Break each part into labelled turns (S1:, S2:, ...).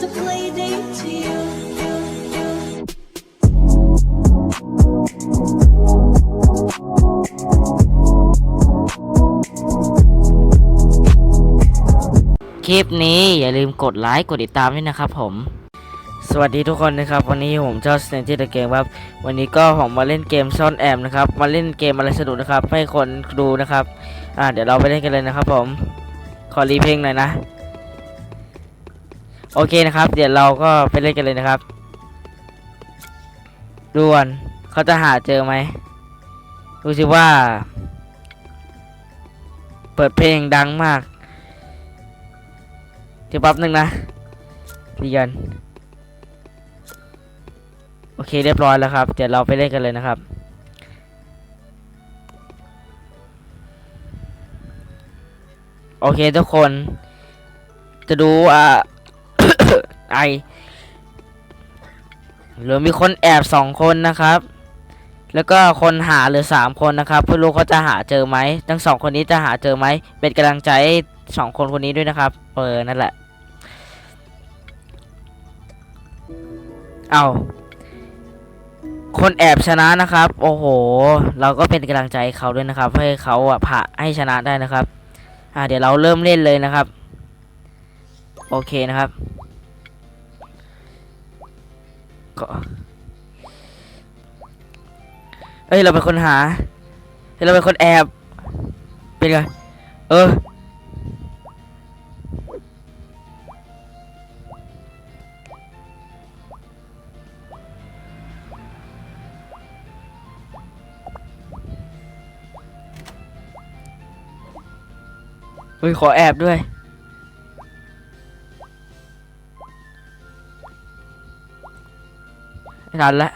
S1: just a play date to you.
S2: คลิปนี้อย่าลืมกดไลค์กดติดตามด้วยนะครับผม สวัสดีทุกคนนะครับ วันนี้ผมเจ้าสเนจิตเกมครับ วันนี้ก็ผมมาเล่นเกมซ่อนแอบนะครับ มาเล่นเกมอะไรสนุกนะครับ ให้คนดูนะครับ อ่าเดี๋ยวเราไปเล่นกันเลยนะครับผม ขอรีเพลงหน่อยนะ โอเคนะครับ เดี๋ยวเราก็ไปเล่นกันเลยนะครับด่วนเขาจะหาเจอไหมดูสิว่า เปิดเพลงดังมากเดี๋ยวแป๊บหนึ่งนะเรียนโอเคเรียบร้อยแล้วครับ เดี๋ยวเราไปเล่นกันเลยนะครับโอเคทุกคน จะดูอ่า ไอหลือมีคนแอบสองคนนะครับ แล้วก็คนหาเหลือสามคนนะครับเพื่อรู้เขาจะหาเจอไหมทั้งสองคนนี้จะหาเจอไหมเป็นกำลังใจสองคนคนนี้ด้วยนะครับเออนั่นแหละเอาคนแอบชนะนะครับ โอ้โห เราก็เป็นกำลังใจเขาด้วยนะครับ ให้เขาอะผ่าให้ชนะได้นะครับ อ่าเดี๋ยวเราเริ่มเล่นเลยนะครับ โอเคนะครับ ก็เอ้ยเราเป็นคนหาเฮ้ยเราเป็นคนแอบเป็นไงเออเฮ้ยขอแอบด้วย ไม่ทันละ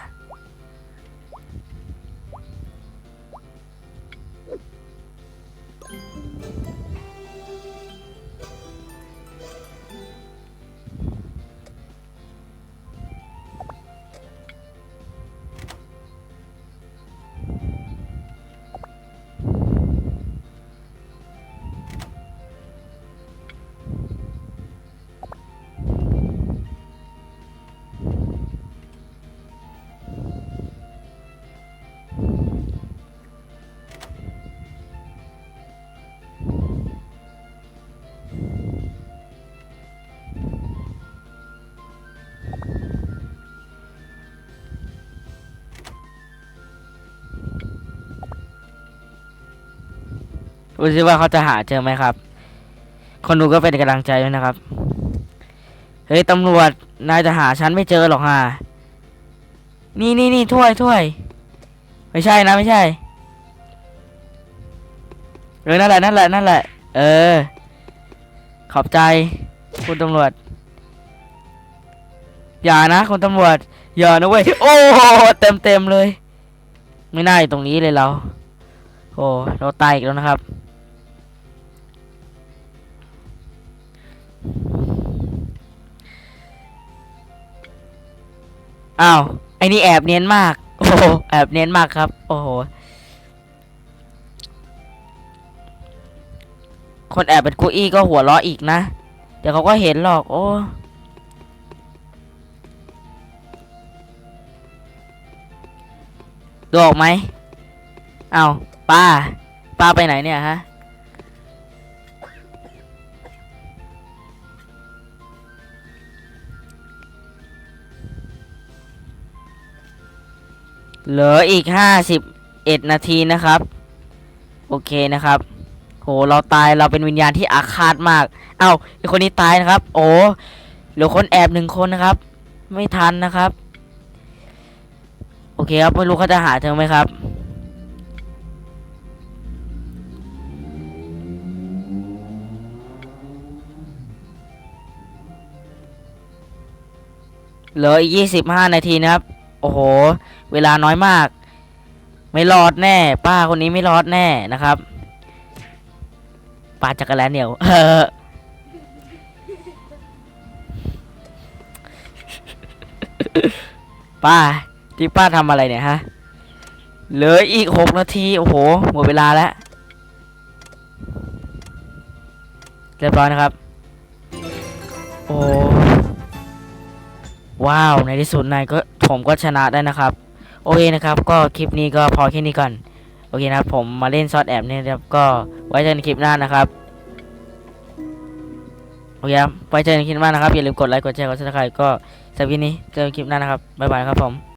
S2: ดูสิว่าเขาจะหาเจอไหมครับ คนดูก็เป็นกำลังใจด้วยนะครับ เฮ้ยตำรวจนายจะหาฉันไม่เจอหรอกฮะนี่นี่นี่ถ้วยถ้วย ไม่ใช่นะไม่ใช่ เออนั่นแหละนั่นแหละนั่นแหละ เออ ขอบใจ คุณตำรวจ อย่านะคุณตำรวจ อย่านะเว้ย โอ้เต็มเต็มเลย ไม่น่าอยู่ตรงนี้เลยเรา โอ้เราตายอีกแล้วนะครับ อ้าว ไอ้นี่แอบเนียนมาก โอ้โห แอบเนียนมากครับ โอ้โห คนแอบเป็นกุอี้ก็หัวเราะอีกนะ เดี๋ยวเขาก็เห็นหรอก โอ้ดูออกไหม เอาป้า ป้าไปไหนเนี่ยฮะ เหลืออีกห้าสิบเอ็ดนาทีนะครับ โอเคนะครับ โห เราตายเราเป็นวิญญาณที่อาฆาตมาก เอ้าไอคนนี้ตายนะครับ โอ้เหลือคนแอบหนึ่งคนนะครับ ไม่ทันนะครับ โอเคครับไม่รู้เขาจะหาเจอไหมครับเหลืออีกยี่สิบห้านาทีนะครับ โอ้โห เวลาน้อยมาก ไม่รอดแน่ ป้าคนนี้ไม่รอดแน่นะครับป้าจักรแลเหนียวเออป้าที่ป้าทำอะไรเนี่ยฮะ เหลืออีกหกนาที โอ้โห หมดเวลาแล้ว เรียบร้อยนะครับ โอ้ ว้าว ในที่สุดนายก็ผมก็ชนะได้นะครับ โอเคนะครับ ก็คลิปนี้ก็พอแค่นี้ก่อน โอเคนะครับ ผมมาเล่นซอสแอบเนี่ยครับก็ไว้เจอกันคลิปหน้านะครับโอเคครับไว้เจอกันคลิปหน้านะครับอย่าลืมกดไลค์กดแชร์กดซับสไครต์ก็สำหรับวันนี้เจอกันคลิปหน้านะครับบ๊ายบายครับผม